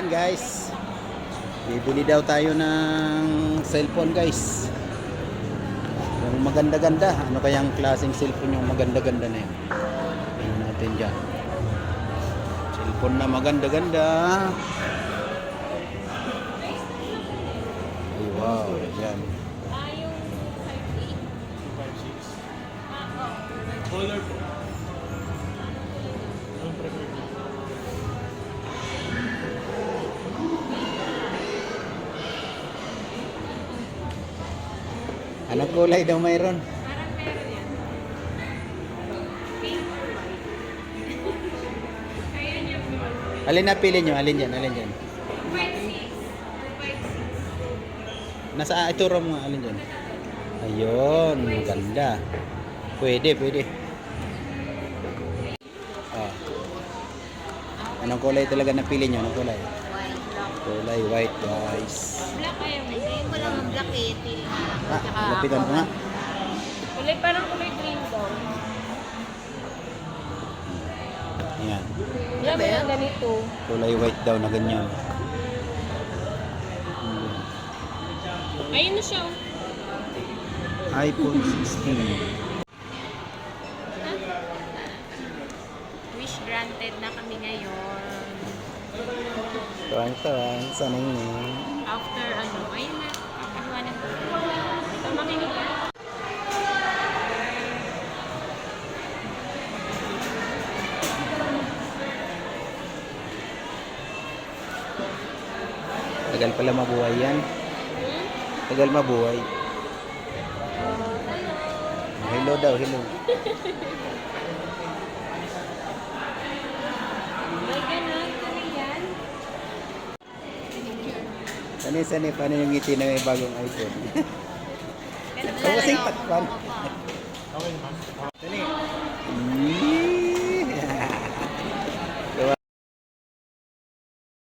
Yan guys. Bibili daw tayo ng cellphone guys. Yung maganda-ganda. Ano kayang klaseng cellphone yung maganda-ganda na yun? Tingnan natin dyan. Cellphone na maganda-ganda. Ay wow. Yan. Ah, Anong kulay daw mayroon? Alin na pili nyo? Alin dyan? Alin dyan? 5.6. 5.6. Nasa ah, ituro mo nga, alin dyan? Ayun, maganda. Pwede, pwede. Ah. Anong kulay talaga napili nyo? Anong kulay? Kulay white, guys. Black ayaw mo. Eh. Pili na. Ah, lapitan ko nga. Kulay parang kulay green daw. Yan. Yan, may mga ganito. Kulay white daw na ganyan. Hmm. Ayun na siya. oh. iPhone 16. Wish granted na kami ngayon. Tuwang-tuwang, sanay na. After ano, ayun na. Tagal pala mabuhay yan. Tagal mabuhay. Hello daw, hello. Sani, sani, paano yung ngiti na may bagong iPhone? Ganun Ikaw kasing patpan. Okay naman. Sani. Mm.